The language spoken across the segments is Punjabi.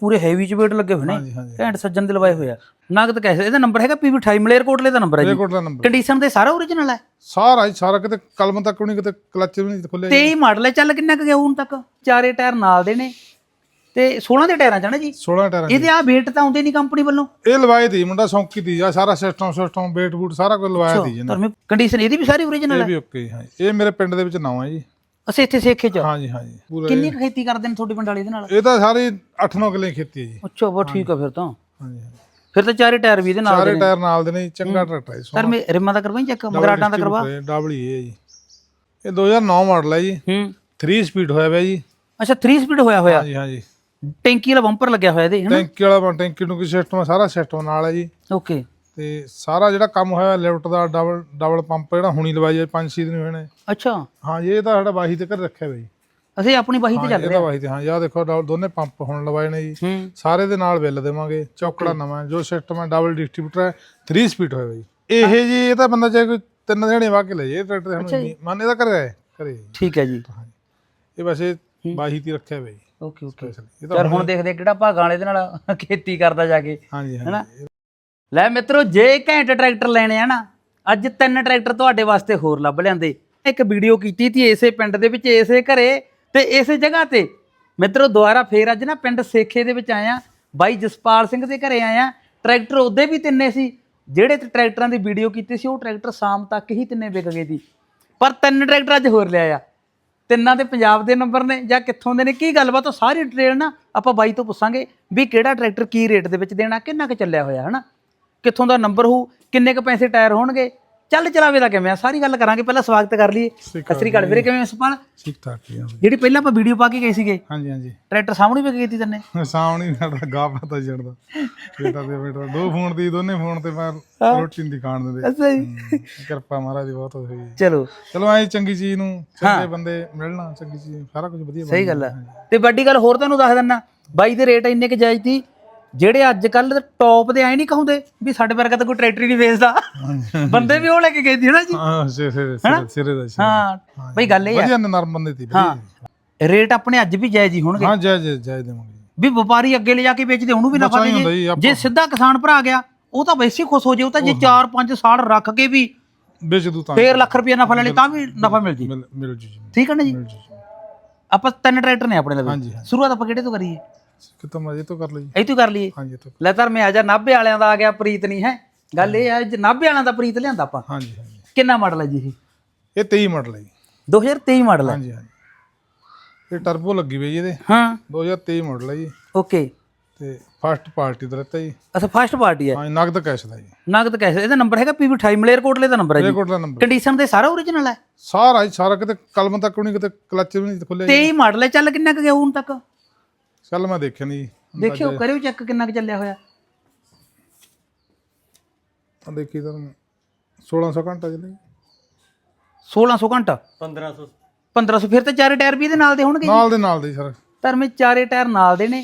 ਪੂਰੇ ਹੈਵੀ ਚ ਵੇਟ ਲੱਗੇ ਹੋਏ ਨੇ। ਹਾਂਜੀ ਹਾਂਜੀ। ਘੈਂਟ ਸੱਜਣ ਦੇ ਲਵਾਏ ਹੋਏ ਆ। ਨਗਦ ਕੈਸੇ ਇਹਦਾ ਨੰਬਰ ਹੈਗਾ ਪੀਵੀ 28 ਮਲੇਰਕੋਟਲੇ ਦਾ ਨੰਬਰ ਹੈ ਜੀ। ਰੇਕੋਟ ਦਾ ਨੰਬਰ ਕੰਡੀਸ਼ਨ ਦੇ ਸਾਰਾ ਓਰੀਜਨਲ ਹੈ ਸਾਰਾ ਹੀ ਸਾਰਾ ਕਿਤੇ ਕਲਮ ਤੱਕ ਵੀ ਨਹੀਂ ਕਿਤੇ ਕਲੱਚ ਵੀ ਨਹੀਂ ਖੁੱਲਿਆ 23 ਮਾਡਲ ਹੈ ਚੱਲ ਕਿੰਨਾ ਕੁ ਗਿਆ ਹੁਣ ਤੱਕ? ਚਾਰੇ ਟਾਇਰ ਨਾਲ ਦੇ ਨੇ। ਤੇ 16 ਦੇ ਟਾਇਰਾਂ ਚ ਆ ਨਾ ਜੀ? 16 ਟਾਇਰਾਂ। ਇਹਦੇ ਆ ਵੇਟ ਤਾਂ ਆਉਂਦੇ ਨਹੀਂ ਕੰਪਨੀ ਵੱਲੋਂ। ਇਹ ਲਵਾਏ ਦੀ ਮੁੰਡਾ ਸੌਂਕੀ ਦੀ ਆ ਸਾਰਾ ਸਿਸਟਮ ਸਿਸਟਮ ਬੇਟ ਬੂਟ ਸਾਰਾ ਕੁਝ ਲਵਾਇਆ ਦੀ ਜੀ ਧਰਮੇ ਕੰਡੀਸ਼ਨ ਇਹਦੀ ਵੀ ਸਾਰੀ ਓਰੀਜਨਲ ਇਹ ਹੈ ਵੀ ਓਕੇ ਹਾਂ ਇਹ ਮੇਰੇ ਪਿੰਡ ਦੇ ਵਿੱਚ ਨਾਮ ਹੈ ਜੀ। ਅਸੀਂ ਇੱਥੇ ਸੇਖੇ ਚ। ਹਾਂਜੀ ਹਾਂਜੀ। ਪੂਰਾ ਕਿੰਨੀ ਕੁ ਖੇਤੀ ਕਰਦੇ ਨੇ ਤੁਹਾਡੇ ਪਿੰਡ ਵਾਲੇ ਇਹਦੇ ਨਾਲ? ਇਹ ਤਾਂ ਸਾਰੀ 8-9 ਕਿੱਲੇ ਖੇਤੀ ਹੈ ਜੀ। ਅੱਛਾ ਬਹੁਤ ਠੀਕ ਆ ਫਿਰ ਤਾਂ। ਹਾਂਜੀ ਹਾਂਜੀ। ਫਿਰ ਤਾਂ ਚਾਰੇ ਟਾਇਰ ਵੀ ਇਹਦੇ ਨਾਲ ਸਾਰੇ ਟਾਇਰ ਨਾਲ ਦੇ ਨੇ ਜੀ, ਚੰਗਾ ਟਰੈਕਟਰ ਹੈ ਸੋਹਣਾ। ਧਰਮੇ ਰਿਮਾਂ ਦਾ ਕਰਵਾਈ ਚੈੱਕ ਮਗਰਾਟਾਂ ਦਾ ਕਰਵਾ? ਡਬਲ ਹੀ ਹੈ ਜੀ। ਇਹ 2009 ਮਾਡਲ ਹੈ ਜੀ। ਹੂੰ। 3 ਸਪੀਡ ਹੋਇਆ ਪਿਆ ਜੀ। ਅੱਛਾ 3 ਸਪੀਡ ਹੋਇਆ ਹੋਇਆ? ਹਾਂਜੀ ਹਾਂਜੀ। ਟੈਂਕੀ ਵਾਲਾ ਬੰਪਰ ਲੱਗਿਆ ਹੋਇਆ ਇਹਦੇ ਹਨਾ? ਟੈਂਕੀ ਵਾਲਾ ਬਣ ਟੈਂਕੀ ਨੂੰ ਕੀ ਸਿਸਟਮ ਸਾਰਾ ਸਿਸਟਮ ਨਾਲ ਹੈ ਜੀ। ਓਕੇ ਤੇ ਸਾਰਾ ਜਿਹੜਾ ਕੰਮ ਹੋਇਆ ਲਿਫਟ ਦਾ ਡਬਲ ਡਬਲ ਪੰਪ ਜਿਹੜਾ ਹੁਣੀ ਲਵਾਈ ਹੈ 5-6 ਦਿਨ ਹੋਏ ਨੇ। ਅੱਛਾ। ਹਾਂ ਜੀ ਇਹ ਤਾਂ ਸਾਡਾ ਵਾਹੀ ਤੇ ਘਰ ਰੱਖਿਆ ਜੀ ਅਸੀਂ ਆਪਣੀ ਬਾਹੀ ਤੇ ਚੱਲ ਇਹ ਤਾਂ ਵਾਹੀ ਤੇ ਹਾਂ ਯਾ ਦੇਖੋ ਡਬਲ ਦੋਨੇ ਪੰਪ ਹੁਣ ਲਵਾਏ ਨੇ ਜੀ। ਹੂੰ। ਸਾਰੇ ਦੇ ਨਾਲ ਬਿੱਲ ਦੇਵਾਂਗੇ ਚੌਕੜਾ ਨਵਾਂ ਹੈ, ਜੋ ਸਿਸਟਮ ਹੈ ਡਬਲ ਡਿਸਟ੍ਰੀਬਿਊਟਰ ਹੈ 3 ਸਪੀਡ ਹੋਇਆ ਜੀ ਇਹ ਜੀ ਇਹ ਤਾਂ ਬੰਦਾ ਚਾਹੇ ਕੋਈ ਤਿੰਨ ਦਿਹਾੜੇ ਵਾਹ ਕੇ ਲੈ ਜੇ ਟਰੈਕਟਰ ਸਾਨੂੰ ਮੰਨ ਇਹਦਾ ਘਰੇ ਹੈ ਘਰੇ ਜੀ ਠੀਕ ਹੈ ਜੀ। ਇਹ ਵੈਸੇ ਬਾਹੀ ਤੇ ਰੱਖਿਆ ਜੀ ਓਕੇ ਓਕੇ। ਇਹ ਤਾਂ ਯਾਰ ਹੁਣ ਦੇਖਦੇ ਕਿਹੜਾ ਭਾਗਾਂ ਵਾਲੇ ਦੇ ਨਾਲ ਖੇਤੀ ਕਰਦਾ ਜਾ ਕੇ। ਹਾਂਜੀ ਹੈਨਾ? ਹਾਂਜੀ ਲੈ ਮਿੱਤਰੋ, ਜੇ ਘੈਂਟ ਟਰੈਕਟਰ ਲੈਣੇ ਆ ਨਾ, ਅੱਜ ਤਿੰਨ ਟਰੈਕਟਰ ਤੁਹਾਡੇ ਵਾਸਤੇ ਹੋਰ ਲੱਭ ਲਿਆਂਦੇ। ਇੱਕ ਵੀਡੀਓ ਕੀਤੀ ਤੀ ਇਸੇ ਪਿੰਡ ਦੇ ਵਿੱਚ, ਇਸੇ ਘਰੇ ਤੇ ਇਸੇ ਜਗ੍ਹਾ ਤੇ। ਮਿੱਤਰੋ, ਦੁਬਾਰਾ ਫੇਰ ਅੱਜ ਨਾ ਪਿੰਡ ਸੇਖੇ ਦੇ ਵਿੱਚ ਆਇਆ। ਬਾਈ ਜਸਪਾਲ ਸਿੰਘ ਦੇ ਘਰੇ ਆਇਆ। ਟਰੈਕਟਰ ਉਹਦੇ ਵੀ ਤਿੰਨੇ ਸੀ। ਜਿਹੜੇ ਟਰੈਕਟਰਾਂ ਦੀ ਵੀਡੀਓ ਕੀਤੀ ਸੀ, ਉਹ ਟਰੈਕਟਰ ਸ਼ਾਮ ਤੱਕ ਹੀ ਤਿੰਨੇ ਵਿਕ ਗਏ ਸੀ। ਪਰ ਤਿੰਨ ਟਰੈਕਟਰ ਅੱਜ ਹੋਰ ਲਿਆ ਆ ਤਿੰਨਾਂ ਦੇ ਪੰਜਾਬ ਦੇ ਨੰਬਰ ਨੇ ਜਾਂ ਕਿੱਥੋਂ ਦੇ ਨੇ, ਕੀ ਗੱਲਬਾਤ, ਉਹ ਸਾਰੀ ਡਿਟੇਲ ਨਾ ਆਪਾਂ ਬਾਈ ਤੋਂ ਪੁੱਛਾਂਗੇ ਵੀ ਕਿਹੜਾ ਟਰੈਕਟਰ ਕੀ ਰੇਟ ਦੇ ਵਿੱਚ ਦੇਣਾ, ਕਿੰਨਾ ਕੁ ਚੱਲਿਆ ਹੋਇਆ, ਹਨਾ? ਕਿੱਥੋਂ ਦਾ ਨੰਬਰ ਹੋਊ ਕਿੰਨੇ ਕੁ ਪੈਸੇ ਟਾਇਰ ਹੋਣਗੇ ਚੱਲ ਚਲਾਵੇ ਦਾ ਕਿਵੇਂ ਆ? ਸਾਰੀ ਗੱਲ ਕਰਾਂਗੇ ਪਹਿਲਾਂ ਸਵਾਗਤ ਕਰ ਲਈਏ। ਸਤਿ ਅਕਾਲ ਵੀਰੇ ਕਿਵੇਂ ਸਪਾਲ? ਠੀਕ ਠਾਕ ਹੀ ਆ ਜਿਹੜੀ ਪਹਿਲਾਂ ਆਪਾਂ ਵੀਡੀਓ ਪਾ ਕੇ ਗਏ ਸੀਗੇ ਹਾਂਜੀ ਹਾਂਜੀ। ਟਰੈਕਟਰ ਸਾਹਮਣੇ ਵੀ ਗਈ ਸੀ ਤੰਨੇ। ਸਾਹਮਣੇ ਸਾਡਾ ਗਾ ਪਤਾ ਜੜਦਾ ਬੇਟਾ ਤੇ ਬੇਟਾ ਦੋ ਫੋਨ ਦੀ ਦੋਨੇ ਫੋਨ ਤੇ ਮੈਂ ਰੋਟੀ ਨਹੀਂ ਖਾਣ ਦਿੰਦੇ। ਅੱਛਾ ਜੀ। ਕਿਰਪਾ ਮਹਾਰਾਜ ਦੀ ਬਹੁਤ ਹੋਈ। ਚਲੋ। ਚਲੋ ਐ ਚੰਗੀ ਚੀਜ਼ ਨੂੰ ਚੰਗੇ ਬੰਦੇ ਮਿਲਣਾ ਚੰਗੀ ਚੀਜ਼ ਸਾਰਾ ਕੁਝ ਵਧੀਆ ਸਹੀ ਗੱਲ ਆ। ਤੇ ਵੱਡੀ ਗੱਲ ਹੋਰ ਤੁਹਾਨੂੰ ਦੱਸ ਦਿੰਨਾ ਬਾਈ ਦੇ ਰੇਟ ਇੰਨੇ ਕੁ ਜਾਇਜ਼ ਸੀ ਜਿਹੜੇ ਅੱਜ ਕੱਲ ਟੌਪ ਦੇ ਆਏ ਨਹੀਂ ਕਹੁੰਦੇ ਵੀ ਸਾਡੇ ਵਰਗਾ ਤਾਂ ਕੋਈ ਟਰੈਕਟਰ ਹੀ ਨਹੀਂ ਵੇਚਦਾ। ਬੰਦੇ ਵੀ ਉਹ ਲੈ ਕੇ ਗਏ ਸੀ ਨਾ ਜੀ। ਹਾਂ ਸਿਰੇ ਦਾ। ਹਾਂ ਬਈ ਗੱਲ ਇਹ ਆ। ਵਧੀਆ ਨਰਮ ਬੰਦੇ ਸੀ ਹਾਂ ਰੇਟ ਆਪਣੇ ਅੱਜ ਵੀ ਜਾਇਜ਼ ਹੀ ਹੋਣਗੇ। ਹਾਂ ਜੈ ਜੈ ਜੈ ਦੇਵਾਂਗੇ। ਵੀ ਵਪਾਰੀ ਅੱਗੇ ਲੈ ਜਾ ਕੇ ਵੇਚਦੇ ਉਹਨੂੰ ਵੀ ਨਫਾ ਹੀ ਦੇ ਜੀ, ਸਿੱਧਾ ਕਿਸਾਨ ਭਰਾ ਗਿਆ ਉਹ ਤਾਂ ਵੈਸੇ ਹੀ ਖੁਸ਼ ਹੋ ਜੇ ਉਹ ਤਾਂ ਜੇ 4-5 ਸਾਲ ਰੱਖ ਕੇ ਵੀ ਵੇਚ ਦੂ ਤਾਂ। ਫੇਰ ਲੱਖ ਰੁਪਏ ਨਫਾ ਲੈ ਲਈ ਤਾਂ ਵੀ ਨਫਾ ਮਿਲ ਜੀ। ਮਿਲ ਜੂ ਠੀਕ ਹੈ ਨਾ ਜੀ। ਆਪਾਂ ਤਿੰਨ ਟਰੈਕਟਰ ਨੇ ਆਪਣੇ ਲਵੇ। ਸ਼ੁਰੂਆਤ ਆਪਾਂ ਕਿਹੜੇ ਤੋਂ ਕਰੀਏ? ਕਿਤੋਂ ਮਰਜ਼ੀ ਤੋਂ ਕਰ ਲਈ ਇਹ ਤੋਂ ਕਰ ਲਈਏ। ਹਾਂਜੀ ਤੋਂ ਲੈ ਧਰ ਮੈਂ ਆ ਜਾ ਨਾਭੇ ਵਾਲਿਆਂ ਦਾ ਆ ਗਿਆ ਪ੍ਰੀਤ ਨਹੀਂ ਹੈ? ਗੱਲ ਇਹ ਹੈ ਜੇ ਨਾਭੇ ਵਾਲਿਆਂ ਦਾ ਪ੍ਰੀਤ ਲਿਆਂਦਾ ਆਪਾਂ ਹਾਂਜੀ ਹਾਂਜੀ। ਕਿੰਨਾ ਮਾਡਲ ਹੈ ਜੀ ਇਹ? ਇਹ 23 ਮਾਡਲ ਹੈ ਜੀ। 2023 ਮਾਡਲ ਹੈ। ਹਾਂਜੀ ਹਾਂਜੀ। ਇਹ ਟਰਬੋ ਲੱਗੀ ਹੋਈ ਜੀ ਇਹਦੇ। ਹਾਂ। 2023 ਮਾਡਲ ਹੈ ਜੀ। ਓਕੇ। ਤੇ ਫਸਟ ਪਾਰਟੀ ਦਾ ਰਹਿਤਾ ਜੀ। ਅੱਛਾ ਫਸਟ ਪਾਰਟੀ ਹੈ। ਹਾਂ ਨਗਦ ਕੈਸ਼ ਦਾ ਜੀ। ਨਗਦ ਕੈਸੇ ਇਹਦਾ ਨੰਬਰ ਹੈਗਾ ਪੀਵੀ 28 ਮਲੇਰਕੋਟਲੇ ਦਾ ਨੰਬਰ ਹੈ ਜੀ। ਰੇਕੋਟ ਦਾ ਨੰਬਰ ਕੰਡੀਸ਼ਨ ਦੇ ਸਾਰਾ ਓਰੀਜਨਲ ਹੈ। ਸਾਰਾ ਹੀ ਸਾਰਾ ਕਿਤੇ ਕਲਮ ਤੱਕ ਵੀ ਨਹੀਂ ਕਿਤੇ ਕਲੱਚ ਵੀ ਨਹੀਂ ਖੁੱਲਿਆ 23 ਮਾਡਲ ਹੈ ਚੱਲ ਕਿੰਨਾ ਕੁ ਗਿਆ ਹੁਣ ਤੱਕ? ਚੱਲ ਮੈਂ ਦੇਖਿਆ ਨਹੀਂ ਜੀ ਦੇਖਿਓ ਕਰਿਓ ਚੈੱਕ ਕਿੰਨਾ ਕੁ ਚੱਲਿਆ ਹੋਇਆ। ਆ ਦੇਖੀ ਤਾਂ 1600 ਘੰਟਾ ਚੱਲੇ 1600 ਘੰਟਾ? 1500 1500 ਫਿਰ ਤਾਂ ਚਾਰੇ ਟਾਇਰ ਵੀ ਇਹਦੇ ਨਾਲ ਦੇ ਹੋਣਗੇ ਨਾਲ ਦੇ ਨਾਲ ਦੇ ਸਰ। ਧਰਮੇ ਚਾਰੇ ਟਾਇਰ ਨਾਲ ਦੇ ਨੇ।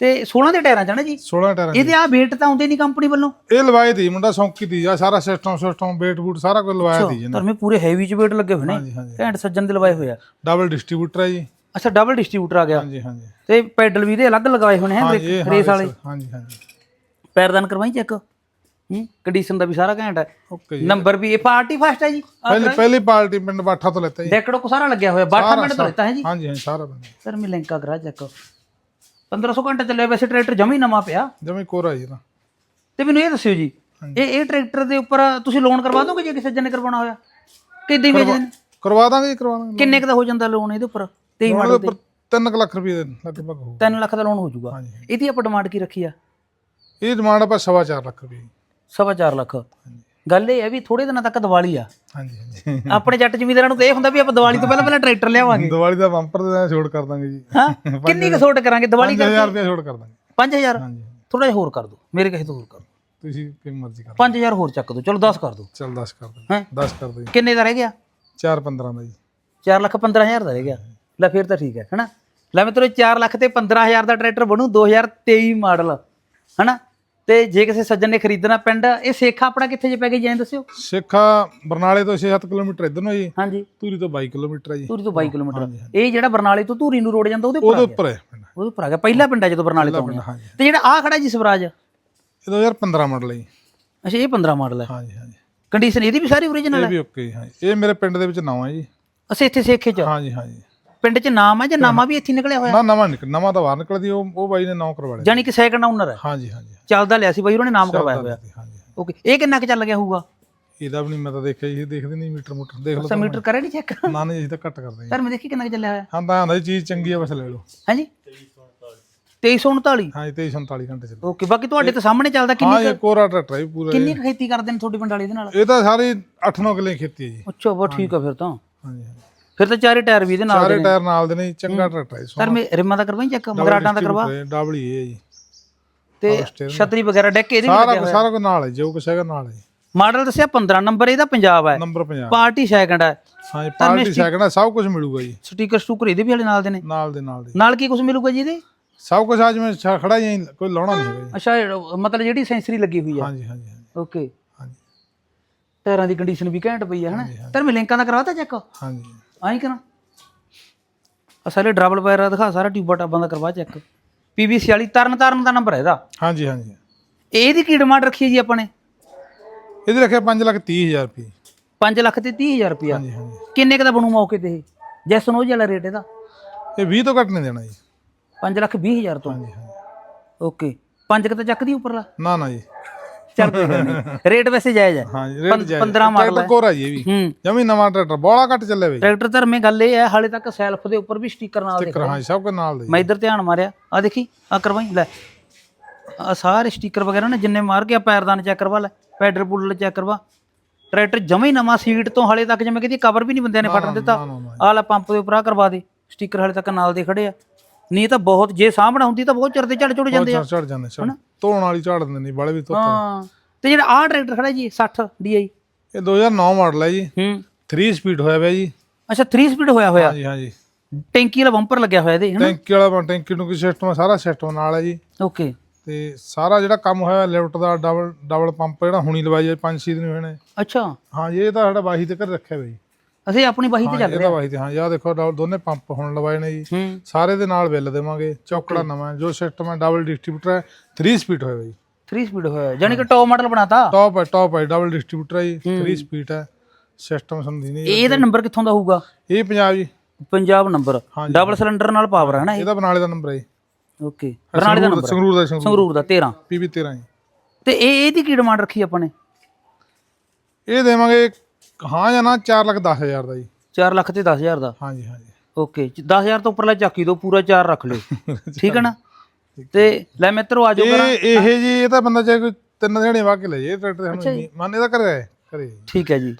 ਤੇ 16 ਦੇ ਟਾਇਰਾਂ ਚ ਨਾ ਜੀ? 16 ਟਾਇਰਾਂ ਇਹਦੇ ਆ ਵੇਟ ਤਾਂ ਆਉਂਦੇ ਨਹੀਂ ਕੰਪਨੀ ਵੱਲੋਂ? ਇਹ ਲਵਾਏ ਦੀ ਮੁੰਡਾ ਸੌਂਕੀ ਦੀ ਆ ਸਾਰਾ ਸਿਸਟਮ ਸਿਸਟਮ ਬੇਟ ਬੂਟ ਸਾਰਾ ਕੁਝ ਲਵਾਇਆ ਦੀ ਜੀ ਧਰਮੇ ਪੂਰੇ ਹੈਵੀ ਚ ਵੇਟ ਲੱਗੇ ਹੋਏ ਨੇ। ਹਾਂਜੀ ਹਾਂਜੀ। ਘੈਂਟ ਸੱਜਣ ਦੇ ਲਵਾਏ ਹੋਏ ਆ। ਡਬਲ ਡਿਸਟ੍ਰੀਬਿਊਟਰ ਹੈ ਜੀ। ਅੱਛਾ ਡਬਲ ਡਿਸਟ੍ਰੀਬਿਊਟਰ ਆ ਗਿਆ। ਹਾਂਜੀ ਹਾਂਜੀ। ਤੇ ਪੈਡਲ ਵੀ ਇਹਦੇ ਅਲੱਗ ਲਗਾਏ ਹੋਣੇ ਹੈ ਰੇਸ ਵਾਲੇ? ਹਾਂਜੀ ਹਾਂਜੀ। ਪੈਰਦਾਨ ਕਰਵਾਈ ਚੈੱਕ ਹੂੰ ਕੰਡੀਸ਼ਨ ਦਾ ਵੀ ਸਾਰਾ ਘੈਂਟ ਹੈ ਓਕੇ ਜੀ। ਨੰਬਰ ਵੀ ਇਹ ਪਾਰਟੀ ਫਸਟ ਹੈ ਜੀ? ਪਹਿਲੀ ਪਹਿਲੀ ਪਾਰਟੀ ਪਿੰਡ ਬਾਠਾ ਤੋਂ ਲੈਤਾ ਜੀ। ਡੈਕੜੋ ਕੋ ਸਾਰਾ ਲੱਗਿਆ ਹੋਇਆ। 12 ਮਿੰਟ ਤੋਂ ਲੈਤਾ ਹੈ ਜੀ? ਹਾਂਜੀ ਹਾਂਜੀ ਸਾਰਾ ਬੰਦਾ ਸਰ ਮੈਂ ਲਿੰਕ ਕਰਾ ਚੈੱਕ 1500 ਘੰਟੇ ਚੱਲਿਆ ਵੈਸੇ ਟਰੈਕਟਰ ਜਮੀ ਨਵਾਂ ਪਿਆ। ਜਮੀ ਕੋਰਾ ਜੀ ਨਾ ਤੇ ਮੈਨੂੰ ਇਹ ਦੱਸਿਓ ਜੀ ਇਹ ਇਹ ਟਰੈਕਟਰ ਦੇ ਉੱਪਰ ਤੁਸੀਂ ਲੋਨ ਕਰਵਾ ਦੋਗੇ ਜੇ ਕਿਸੇ ਜਣੇ ਕਰਵਾਉਣਾ ਹੋਇਆ? ਕਿੱਦਾਂ ਹੀ ਵੇਚਦੇ ਨੇ ਕਰਵਾ ਦਾਂਗੇ ਕਰਵਾ ਦਾਂਗੇ। ਕਿੰਨੇ ਕੁ ਦਾ ਹੋ ਜਾਂਦਾ ਲੋਨ ਇਹਦੇ ਉੱਪਰ? 23 ਉਹਦੇ ਮਾਡਲ ਉੱਪਰ 3 ਲੱਖ ਰੁਪਏ ਦੇ ਲਗਭਗ ਹੋਊ। 3 ਲੱਖ ਦਾ ਲੋਨ ਹੋ ਜਾਊਗਾ। ਹਾਂਜੀ। ਇਹਦੀ ਆਪਾਂ ਡਿਮਾਂਡ ਕੀ ਰੱਖੀ ਆ? ਇਹ ਡਿਮਾਂਡ ਆਪਾਂ ਸਵਾ ਚਾਰ ਲੱਖ ਰੁਪਏ ਸਵਾ ਚਾਰ ਲੱਖ। ਗੱਲ ਇਹ ਹੈ ਵੀ ਥੋੜੇ ਦਿਨਾਂ ਤੱਕ ਦੀਵਾਲੀ ਆ। ਹਾਂਜੀ ਹਾਂਜੀ। ਆਪਣੇ ਜੱਟ ਜ਼ਮੀਂਦਾਰਾਂ ਨੂੰ ਤਾਂ ਇਹ ਹੁੰਦਾ ਵੀ ਆਪਾਂ ਦੀਵਾਲੀ ਤੋਂ ਪਹਿਲਾਂ ਪਹਿਲਾਂ ਟਰੈਕਟਰ ਲਿਆਵਾਂਗੇ। ਦੀਵਾਲੀ ਦਾ ਬੰਪਰ ਦੇ ਛੋੜ ਕਰ ਦਾਂਗੇ ਜੀ। ਹਾਂ? ਕਿੰਨੀ ਕੁ ਛੋਟ ਕਰਾਂਗੇ? ਦੀਵਾਲੀ 5000 ਰੁਪਏ ਛੋੜ ਕਰ ਦਾਂਗੇ। 5000 ਹਾਂਜੀ ਥੋੜਾ ਜਿਹਾ ਹੋਰ ਕਰ ਦਿਓ। ਮੇਰੇ ਕਹੇ ਤੋਂ ਹੋਰ ਕਰ ਦਿਓ। ਤੁਸੀਂ ਕਿਵੇਂ ਮਰਜ਼ੀ ਕਰ 5000 ਹੋਰ ਚੱਕ ਦਿਓ। ਚਲੋ 10 ਕਰ ਦਿਓ। ਚਲ 10 ਕਰ ਹੈਂ? 10 ਕਰ ਦੇ ਕਿੰਨੇ ਦਾ ਰਹਿ ਗਿਆ? 4 15 ਦਾ ਜੀ। 4 ਲੱਖ 15000 ਦਾ ਰਹਿ ਗਿਆ। ਲੈ ਫਿਰ ਤਾਂ ਠੀਕ ਹੈ ਹਨਾ? ਲੈ ਮਿੱਤਰੋ 4 ਲੱਖ ਤੇ 15000 ਦਾ ਟਰੈਕਟਰ ਬਣੂ 2023 ਮਾਡਲ ਹਨਾ? ਤੇ ਜੇ ਕਿਸੇ ਸੱਜਣ ਨੇ ਖਰੀਦਣਾ ਪਿੰਡ ਇਹ ਸੇਖਾ ਆਪਣਾ ਕਿੱਥੇ ਜੇ ਪੈ ਗਈ ਜਾਂ ਦੱਸਿਓ? ਸਿੱਖਾ ਬਰਨਾਲੇ ਤੋਂ 6-7 ਕਿਲੋਮੀਟਰ ਇਧਰ ਨੂੰ ਹੈ ਜੀ। ਹਾਂਜੀ। ਧੂਰੀ ਤੋਂ 22 ਕਿਲੋਮੀਟਰ ਹੈ ਜੀ। ਧੂਰੀ ਤੋਂ 22 ਕਿਲੋਮੀਟਰ। ਇਹ ਜਿਹੜਾ ਬਰਨਾਲੇ ਤੋਂ ਧੂਰੀ ਨੂੰ ਰੋਡ ਜਾਂਦਾ ਉਹਦੇ ਉੱਪਰ ਉਹਦੇ ਉੱਪਰ ਹੈ ਪਿੰਡ। ਉਹਦੇ ਉੱਪਰ ਆ ਗਿਆ ਪਹਿਲਾ ਪਿੰਡ ਆ ਜਦੋਂ ਬਰਨਾਲੇ ਤੋਂ ਤੇ ਜਿਹੜਾ ਆ ਖੜਾ ਜੀ ਸਵਰਾਜ? ਇਹ 2015 ਮਾਡਲ ਹੈ ਜੀ। ਅੱਛਾ ਇਹ 15 ਮਾਡਲ ਹੈ ਹਾਂਜੀ ਹਾਂਜੀ। ਕੰਡੀਸ਼ਨ ਇਹਦੀ ਵੀ ਸਾਰੀ ਓਰੀਜਨਲ ਇਹ ਹੈ ਵੀ ਓਕੇ ਹਾਂਜੀ। ਇਹ ਮੇਰੇ ਪਿੰਡ ਦੇ ਵਿੱਚ ਨਾਮ ਹੈ ਜੀ। ਅਸੀਂ ਇੱਥੇ ਸੇਖੇ ਚ? ਹਾਂਜੀ ਹਾਂਜੀ। ਪਿੰਡ ਚ ਨਾਮ ਹੈ ਜਾਂ ਨਾਮਾ ਵੀ ਇੱਥੇ ਨਿਕਲਿਆ ਹੋਇਆ? ਨਾ ਨਵਾਂ ਨਿਕਲ ਨਵਾਂ ਤਾਂ ਬਾਹਰ ਨਿਕਲਦੀ ਉਹ ਉਹ ਬਾਈ ਨੇ ਨਾਮ ਕਰਵਾ ਲਿਆ ਜਾਨੀ ਕਿ ਸੈਕੰਡ ਓਨਰ ਹੈ? ਹਾਂਜੀ ਹਾਂਜੀ। ਚੱਲਦਾ ਲਿਆ ਸੀ ਬਾਈ ਉਹਨਾਂ ਨਾਮ ਕਰਵਾਇਆ ਹੋਇਆ। ਹਾਂਜੀ ਹਾਂਜੀ। ਓਕੇ ਇਹ ਕਿੰਨਾ ਕੁ ਚੱਲ ਗਿਆ ਹੋਊਗਾ? ਇਹਦਾ ਵੀ ਨਹੀਂ ਮੈਂ ਤਾਂ ਦੇਖਿਆ ਜੀ ਇਹ ਦੇਖਦੇ ਨਹੀਂ ਮੀਟਰ ਮੂਟਰ ਦੇਖ ਲਓ ਮੀਟਰ ਕਰੇ ਨਹੀਂ ਚੈੱਕ ਨਾ ਨਹੀਂ ਅਸੀਂ ਤਾਂ ਘੱਟ ਕਰਦੇ ਹਾਂ ਸਰ ਮੈਂ ਦੇਖੀ ਕਿੰਨਾ ਕੁ ਚੱਲਿਆ ਹੋਇਆ? ਹਾਂ ਤਾਂ ਆਂਦਾ ਚੀਜ਼ ਚੰਗੀ ਹੈ ਬਸ ਲੈ ਲਓ। ਹਾਂਜੀ? 2339 ਹਾਂ ਜੀ 2347 ਘੰਟੇ ਚੱਲ ਓਕੇ ਬਾਕੀ ਤੁਹਾਡੇ ਤਾਂ ਸਾਹਮਣੇ ਚੱਲਦਾ ਕਿੰਨੀ ਹਾਂ ਕੋਰਾ ਟਰੈਕਟਰ ਹੈ ਪੂਰਾ ਕਿੰਨੀ ਖੇਤੀ ਕਰਦੇ ਨੇ ਤੁਹਾਡੇ ਪਿੰਡ ਵਾਲੇ ਇਹਦੇ ਨਾਲ? ਇਹ ਤਾਂ ਸਾਰੀ 8-9 ਕਿੱਲੇ ਖੇਤੀ ਹੈ ਜੀ। ਅੱਛਾ ਬਹੁਤ ਠੀਕ ਆ ਫਿਰ ਤਾਂ। ਹਾਂਜੀ ਹਾਂਜੀ। ਫਿਰ ਤਾਂ ਚਾਰੇ ਟਾਇਰ ਵੀ ਇਹਦੇ ਨਾਲ ਸਾਰੇ ਟਾਇਰ ਨਾਲ ਦੇ ਨੇ ਜੀ, ਚੰਗਾ ਟਰੈਕਟਰ ਹੈ ਸਰ ਮੈਂ ਰਿਮਾਂ ਦਾ ਕਰਵਾਈ ਚੈੱਕ ਮਗਰਾਟਾਂ ਦਾ ਕਰਵਾ? ਡਬਲ ਹੀ ਹੈ ਜੀ। ਤੇ ਛਤਰੀ ਵਗੈਰਾ ਡੈਕ ਇਹਦੇ ਵੀ ਸਾਰਾ ਲੱਗਿਆ ਕੁਛ ਸਾਰਾ ਕੁਝ ਨਾਲ ਹੈ ਜੋ ਕੁਛ ਹੈਗਾ ਨਾਲ ਹੈ ਜੀ। ਮਾਡਲ ਦੱਸਿਆ 15 ਨੰਬਰ ਇਹਦਾ ਪੰਜਾਬ ਹੈ। ਨੰਬਰ 50 ਪਾਰਟੀ ਸੈਕੰਡ ਹੈ। ਹਾਂ ਜੀ ਪਾਰਟੀ ਸੈਕਿੰਡ ਹੈ ਸਭ ਕੁਝ ਮਿਲੂਗਾ ਜੀ। ਸਟicker ਸਟੂਕਰ ਇਹਦੇ ਵੀ ਹਲੇ ਨਾਲ ਦੇ ਨੇ? ਨਾਲ ਦੇ ਨਾਲ ਦੇ। ਨਾਲ ਕੀ ਕੁਝ ਮਿਲੂਗਾ ਜੀ ਇਹਦੇ? ਸਭ ਕੁਝ ਅੱਜ ਮੈਂ ਛ- ਖੜਾ ਹੀ ਹਾਂ, ਕੋਈ ਲਾਉਣਾ ਨਹੀਂ ਹੈਗਾ ਜੀ। ਅੱਛਾ ਇਹ ਮਤਲਬ ਜਿਹੜੀ ਸੈਂਸਰੀ ਲੱਗੀ ਹੋਈ ਆ। ਹਾਂਜੀ ਹਾਂਜੀ ਹਾਂਜੀ। ਓਕੇ। ਹਾਂਜੀ। ਟਾਇਰਾਂ ਦੀ ਕੰਡੀਸ਼ਨ ਵੀ ਘੈਂਟ ਪਈ ਆ ਹਨਾ? ਤਰ ਮੈਂ ਲਿੰਕਾਂ ਦਾ ਕਰਵਾਤਾ ਚੈੱਕ? ਹਾਂਜੀ। ਆਈ ਕਰਾਂ। ਸਾਰੇ ਡਬਲ ਵਾਇਰ ਦਿਖਾ ਸਾਰਾ ਟਿਊਬਾ ਟਾਬਾਂ ਦਾ ਕਰਵਾ ਚੈੱਕ। ਪੀਵੀ 46 ਤਰਨ ਤਾਰਨ ਦਾ ਨੰਬਰ ਹੈ ਇਹਦਾ। ਹਾਂਜੀ ਹਾਂਜੀ। ਇਹਦੀ ਕੀ ਡਿਮਾਂਡ ਰੱਖੀ ਹੈ ਜੀ ਆਪਾਂ ਨੇ? ਇਹਦੇ ਰੱਖਿਆ 5 ਲੱਖ 30 ਹਜ਼ਾਰ ਰੁਪਏ। 5 ਲੱਖ ਤੇ 30000 ਰੁਪਇਆ। ਹਾਂਜੀ ਹਾਂਜੀ। ਕਿੰਨੇ ਕ ਦਾ ਬਣੂ ਮੌਕੇ ਤੇ ਇਹ? ਜੈਸਨ ਉਹ ਵਾਲਾ ਰੇਟ ਇਹਦਾ? ਇਹ 20 ਤੋਂ ਘੱਟ ਨਹੀਂ ਦੇਣਾ ਜੀ। 5 ਲੱਖ 20000 ਤੋਂ। ਹਾਂਜੀ ਹਾਂਜੀ। ਓਕੇ। 5 ਕ ਤਾਂ ਚੱਕਦੀ ਉੱਪਰਲਾ। ਨਾ ਨਾ ਜੀ। ਗੱਲ ਨਹੀਂ ਰੇਟ ਵੈਸੇ ਜਾਇਜ਼ ਹੈ। ਹਾਂਜੀ ਰੇਟ ਜਾਇਜ਼ 15 ਮਾਡਲ ਕੋਰਾ ਜੀ ਇਹ ਵੀ। ਹੂੰ। ਜਮੀ ਨਵਾਂ ਟਰੈਕਟਰ ਬੋਲਾ ਘੱਟ ਚੱਲੇ ਬਈ ਟਰੈਕਟਰ ਧਰਮੇ ਗੱਲ ਇਹ ਹੈ ਹਾਲੇ ਤੱਕ ਸੈਲਫ ਦੇ ਉੱਪਰ ਵੀ ਸਟicker ਨਾਲ ਦੇਖ ਹਾਂ ਸਭ ਕੁਝ ਨਾਲ ਦੇ। ਮੈਂ ਇੱਧਰ ਧਿਆਨ ਮਾਰਿਆ। ਆ ਦੇਖੀ ਆ ਕਰਵਾਈ ਲੈ। ਆ ਸਾਰੇ ਸਟicker ਵਗੈਰਾ ਨੇ ਜਿੰਨੇ ਮਾਰ ਕੇ ਆ ਪੈਰਦਾਨ ਚੈੱਕ ਕਰਵਾ ਲੈ ਪੈਡਲ ਪੁੱਲ ਚੈੱਕ ਕਰਵਾ। ਟਰੈਕਟਰ ਜਮੇ ਹੀ ਨਵਾਂ ਸੀਟ ਤੋਂ ਹਾਲੇ ਤੱਕ ਜਿਵੇਂ ਕਹਿੰਦੀ ਕਵਰ ਵੀ ਨਹੀਂ ਬੰਦਿਆਂ ਨੇ ਫੜਨ ਦਿੱਤਾ। ਆਹ ਲੈ ਪੰਪ ਦੇ ਉੱਪਰ ਆ ਕਰਵਾ ਦੇ। ਸਟicker ਹਾਲੇ ਤੱਕ ਨਾਲ ਦੇ ਖੜੇ ਆ। ਨਹੀਂ ਤਾਂ ਬਹੁਤ ਜੇ ਸਾਹਮਣਾ ਹੁੰਦੀ ਤਾਂ ਬਹੁਤ ਚਿਰ ਦੇ ਝੜ ਝੁੜ ਜਾਂਦੇ ਆ। ਚੜ ਚੜ ਜਾਂਦੇ ਚੜ ਧੋਣ ਵਾਲੀ ਝਾੜ ਦਿੰਦੇ ਨਹੀਂ ਬਾਲੇ ਵੀ ਧੋਤੇ ਹਾਂ ਤੇ ਜਿਹੜਾ ਆਹ ਟਰੈਕਟਰ ਖੜਾ ਜੀ 60 DI ਇਹ 2009 ਮਾਡਲ ਹੈ ਜੀ। ਹੂੰ। 3 ਸਪੀਡ ਹੋਇਆ ਪਿਆ ਜੀ। ਅੱਛਾ 3 ਸਪੀਡ ਹੋਇਆ ਹੋਇਆ? ਹਾਂਜੀ ਹਾਂਜੀ। ਟੈਂਕੀ ਵਾਲਾ ਬੰਪਰ ਲੱਗਿਆ ਹੋਇਆ ਇਹਦੇ ਹਨਾ? ਟੈਂਕੀ ਵਾਲਾ ਟੈਂਕੀ ਨੂੰ ਕੀ ਸਿਸਟਮ ਸਾਰਾ ਸਿਸਟਮ ਨਾਲ ਹੈ ਜੀ। ਓਕੇ ਤੇ ਸਾਰਾ ਜਿਹੜਾ ਕੰਮ ਹੋਇਆ ਲਿਫਟ ਦਾ ਡਬਲ ਡਬਲ ਪੰਪ ਜਿਹੜਾ ਹੁਣੀ ਲਵਾਈ ਹੈ 5-6 ਦਿਨ ਹੋਏ ਨੇ। ਅੱਛਾ। ਹਾਂ ਇਹ ਤਾਂ ਸਾਡਾ ਵਾਹੀ ਤੇ ਘਰ ਰੱਖਿਆ ਹੋਇਆ ਜੀ। ਅਸੀਂ ਆਪਣੀ ਬਾਹੀ ਤੇ ਚੱਲ ਇਹ ਤਾਂ ਵਾਹੀ ਤੇ ਹਾਂ ਯਾ ਦੇਖੋ ਦੋਨੇ ਪੰਪ ਹੁਣ ਲਵਾਏ ਨੇ ਜੀ। ਸਾਰੇ ਦੇ ਨਾਲ ਬਿੱਲ ਦੇਵਾਂਗੇ ਚੌਕੜਾ ਨਵਾਂ ਜੋ ਸਿਸਟਮ ਹੈ ਡਬਲ ਡਿਸਟ੍ਰੀਬਿਊਟਰ ਹੈ 3 ਸਪੀਡ ਹੋਇਆ ਜੀ। 3 ਸਪੀਡ ਹੋਇਆ ਜਾਨੀ ਕਿ ਟੌਪ ਮਾਡਲ ਬਣਾਤਾ? ਟੌਪ ਹੈ ਟੌਪ ਹੈ ਡਬਲ ਡਿਸਟ੍ਰੀਬਿਊਟਰ ਹੈ ਜੀ 3 ਸਪੀਡ ਹੈ ਸਿਸਟਮ ਸਮਝੀ ਨਹੀਂ ਇਹਦਾ ਨੰਬਰ ਕਿੱਥੋਂ ਦਾ ਹੋਊਗਾ? ਇਹ ਪੰਜਾਬ ਜੀ। ਪੰਜਾਬ ਨੰਬਰ। ਡਬਲ ਸਿਲੰਡਰ ਨਾਲ ਪਾਵਰ ਹੈ ਨਾ ਇਹ? ਇਹਦਾ ਬਰਨਾਲੇ ਦਾ ਨੰਬਰ ਹੈ ਜੀ। ਓਕੇ ਬਰਨਾਲੇ ਦਾ ਨੰਬਰ ਸੰਗਰੂਰ ਦਾ ਸੰਗਰੂਰ ਸੰਗਰੂਰ ਦਾ 13 ਪੀਬੀ 13 ਜੀ। ਤੇ ਇਹ ਇਹਦੀ ਕੀ ਡਿਮਾਂਡ ਰੱਖੀ ਆਪਾਂ ਨੇ? ਇਹ ਦੇਵਾਂਗੇ ਹਾਂ ਜਾਂ ਨਾ 4 ਲੱਖ 10 ਹਜ਼ਾਰ ਦਾ ਜੀ। 4 ਲੱਖ ਤੇ 10000 ਦਾ? ਹਾਂਜੀ ਹਾਂਜੀ। ਓਕੇ 10000 ਤੋਂ ਉੱਪਰਲਾ ਚਾਕੀ ਦੋ ਪੂਰਾ 4 ਰੱਖ ਲਿਓ। ਠੀਕ ਹੈ ਨਾ? ਤੇ ਲੈ ਮਿੱਤਰੋ ਆਜੋ ਕਰਾਂ ਇਹ ਇਹ ਜੀ ਇਹ ਤਾਂ ਬੰਦਾ ਚਾਹੇ ਕੋਈ ਤਿੰਨ ਦਿਹਾੜੇ ਵਾਹ ਕੇ ਲੈ ਜੇ ਟਰੈਕਟਰ ਸਾਨੂੰ ਮੰਨ ਇਹਦਾ ਕਰਿਆ ਕਰੇ ਠੀਕ ਹੈ ਜੀ।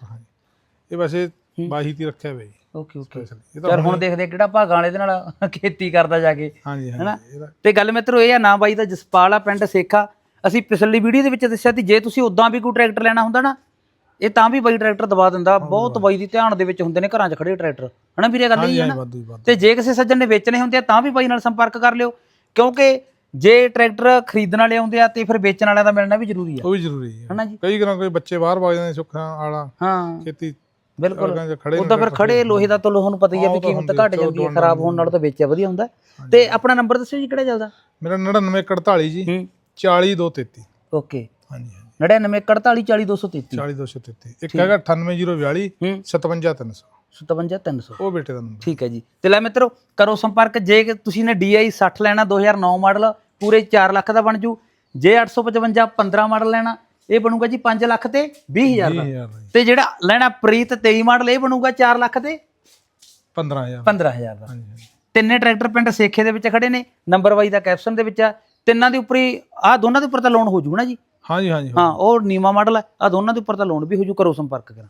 ਇਹ ਵੈਸੇ ਬਾਹੀ ਤੀ ਰੱਖਿਆ ਹੋਇਆ ਜੀ ਓਕੇ। ਓਕੇ ਯਾਰ ਹੁਣ ਦੇਖਦੇ ਕਿਹੜਾ ਭਾਗਾਂ ਵਾਲੇ ਦੇ ਨਾਲ ਖੇਤੀ ਕਰਦਾ ਜਾ ਕੇ। ਹਾਂਜੀ ਹੈਨਾ? ਤੇ ਗੱਲ ਮਿੱਤਰੋ ਇਹ ਆ ਨਾ ਬਾਈ ਦਾ ਜਸਪਾਲ ਆ ਪਿੰਡ ਸੇਖਾ। ਅਸੀਂ ਪਿਛਲੀ ਵੀਡੀਓ ਦੇ ਵਿੱਚ ਦੱਸਿਆ ਸੀ ਜੇ ਤੁਸੀਂ ਉਦਾਂ ਵੀ ਕੋਈ ਟਰੈਕਟਰ ਲੈਣਾ ਹੁੰਦਾ ਨਾ ਇਹ ਤਾਂ ਵੀ ਬਾਈ ਟਰੈਕਟਰ ਦਵਾ ਦਿੰਦਾ ਬਹੁਤ ਬਾਈ ਦੀ ਧਿਆਨ ਦੇ ਵਿੱਚ ਹੁੰਦੇ ਨੇ ਘਰਾਂ 'ਚ ਖੜੇ ਟਰੈਕਟਰ। ਹਨਾ ਵੀਰੇ ਗੱਲ ਹੀ ਹੈ ਨਾ? ਵਾਧੂ ਹੀ ਵਾਧੂ। ਤੇ ਜੇ ਕਿਸੇ ਸੱਜਣ ਨੇ ਵੇਚਣੇ ਹੁੰਦੇ ਆ ਤਾਂ ਵੀ ਬਾਈ ਨਾਲ ਸੰਪਰਕ ਕਰ ਲਿਓ। ਕਿਉਂਕਿ ਜੇ ਟਰੈਕਟਰ ਖਰੀਦਣ ਵਾਲੇ ਆਉਂਦੇ ਆ ਤੇ ਫਿਰ ਵੇਚਣ ਵਾਲਿਆਂ ਦਾ ਮਿਲਣਾ ਵੀ ਜ਼ਰੂਰੀ ਆ। ਉਹ ਵੀ ਜ਼ਰੂਰੀ ਹੈ ਹਨਾ ਜੀ? ਕਈ ਗਰਾਂ ਕੋਈ ਬੱਚੇ ਬਾਹਰ ਵਗ ਜਾਂਦੇ ਸੁੱਖਾਂ ਵਾਲਾ ਹਾਂ। ਖੇਤੀ ਬਿਲਕੁਲ। ਖੜੇ ਉਦਾਂ ਫਿਰ ਖੜੇ ਲੋਹੇ ਦਾ ਤਾਂ ਤੁਹਾਨੂੰ ਪਤਾ ਹੀ ਆ ਵੀ ਕੀਮਤ ਘਟ ਜਾਂਦੀ ਹੈ ਖਰਾਬ ਹੋਣ ਨਾਲ ਤਾਂ ਵੇਚਿਆ ਵਧੀਆ ਹੁੰਦਾ। ਤੇ ਆਪਣਾ ਨੰਬਰ ਦੱਸਿਓ ਜੀ ਕਿਹੜਾ ਚੱਲਦਾ? ਮੇਰਾ 9948 ਜੀ ਹੂੰ। 40233 ਓਕੇ। ਹਾਂਜੀ ਹਾਂਜੀ। 99 41 233 40233 ਇੱਕ ਹੈਗਾ 98042 ਹੂੰ। 57300 57300 ਉਹ ਬੇਟੇ ਦਾ ਨੰਬਰ। ਠੀਕ ਹੈ ਜੀ। ਤੇ ਲੈ ਮਿੱਤਰੋ ਕਰੋ ਸੰਪਰਕ। ਜੇ ਤੁਸੀਂ ਨੇ DI 60 ਲੈਣਾ 2009 ਮਾਡਲ ਪੂਰੇ 4 ਲੱਖ ਦਾ ਬਣ ਜੂ। ਜੇ 855 15 ਮਾਡਲ ਲੈਣਾ ਇਹ ਬਣੂਗਾ ਜੀ 5 ਲੱਖ ਤੇ 20000 ਦਾ। 20000 ਦਾ ਜੀ। ਤੇ ਜਿਹੜਾ ਲੈਣਾ ਪ੍ਰੀਤ 23 ਮਾਡਲ ਇਹ ਬਣੂਗਾ 4 ਲੱਖ ਤੇ 15000 15000 ਦਾ। ਤਿੰਨੇ ਟਰੈਕਟਰ ਪਿੰਡ ਸੇਖੇ ਦੇ ਵਿੱਚ ਖੜੇ ਨੇ ਨੰਬਰ ਵਾਈਜ਼ ਦਾ ਕੈਪਸ਼ਨ ਦੇ ਵਿੱਚ ਆ। ਤਿੰਨਾਂ ਦੇ ਉੱਪਰ ਹੀ ਆ ਦੋਨਾਂ ਦੇ ਉੱਪਰ ਤਾਂ ਲੋਨ ਹੋ ਜੂ ਨਾ ਜੀ। ਹਾਂਜੀ ਹਾਂਜੀ ਹਾਂ, ਉਹ ਨੀਮਾ ਮਾਡਲ ਹੈ। ਆ ਦੋਨਾਂ ਦੇ ਉੱਪਰ ਤਾਂ ਲੋਨ ਵੀ ਹੋ ਜੂ ਕਰੋ ਸੰਪਰਕ ਕਰਾਂ।